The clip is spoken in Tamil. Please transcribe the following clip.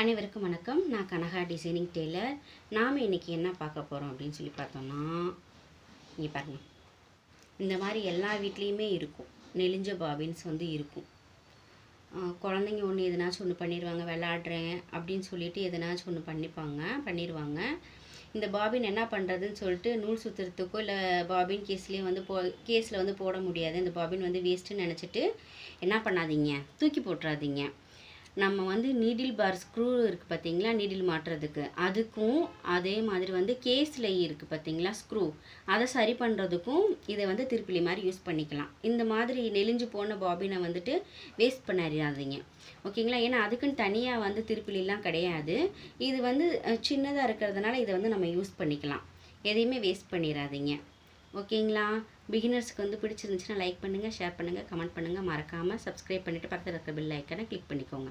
அனைவருக்கும் வணக்கம். நான் கனகா டிசைனிங் டெய்லர் நாம் இன்றைக்கி என்ன பார்க்க போகிறோம் அப்படின்னு சொல்லி பார்த்தோம்னா இங்கே பாருங்கள் இந்த மாதிரி எல்லா வீட்லேயுமே இருக்கும். நெளிஞ்ச பாபின்ஸ் வந்து இருக்கும். குழந்தைங்க ஒன்று எதனாச்சும் ஒன்று பண்ணிடுவாங்க விளாட்றேன் அப்படின்னு சொல்லிட்டு எதனாச்சும் ஒன்று பண்ணிப்பாங்க பண்ணிடுவாங்க இந்த பாபின் என்ன பண்ணுறதுன்னு சொல்லிட்டு நூல் சுற்றுறதுக்கோ இல்லை பாபின் கேஸ்லேயே வந்து போ கேஸில் வந்து போட முடியாது. இந்த பாபின் வந்து வேஸ்ட்டுன்னு நினச்சிட்டு என்ன பண்ணாதீங்க? தூக்கி போட்டுறாதீங்க. நம்ம வந்து நீடில் பார் ஸ்க்ரூ இருக்குது பார்த்தீங்களா? நீடில் மாட்டுறதுக்கு. அதுக்கும் அதே மாதிரி வந்து கேஸ்லை இருக்குது பார்த்தீங்களா? ஸ்க்ரூ அதை சரி பண்ணுறதுக்கும் இதை வந்து திருப்பிலி மாதிரி யூஸ் பண்ணிக்கலாம். இந்த மாதிரி நெளிஞ்சு போன பாபினை வந்துட்டு வேஸ்ட் பண்ணாதீங்க. ஓகேங்களா? ஏன்னா அதுக்குன்னு தனியாக வந்து திருப்பிலாம் கிடையாது. இது வந்து சின்னதாக இருக்கிறதுனால இதை வந்து நம்ம யூஸ் பண்ணிக்கலாம். எதையுமே வேஸ்ட் பண்ணிடாதீங்க. ஓகேங்களா? பிகினர்ஸ்க்கு வந்து பிடிச்சிருந்துச்சுன்னா லைக் பண்ணுங்கள் ஷேர் பண்ணுங்கள் கமெண்ட் பண்ணுங்கள் மறக்காமல் சப்ஸ்கிரைப் பண்ணிவிட்டு பக்கத்தில் இருக்கிற பில் ஐக்கனை கிளிக் பண்ணிக்கோங்க.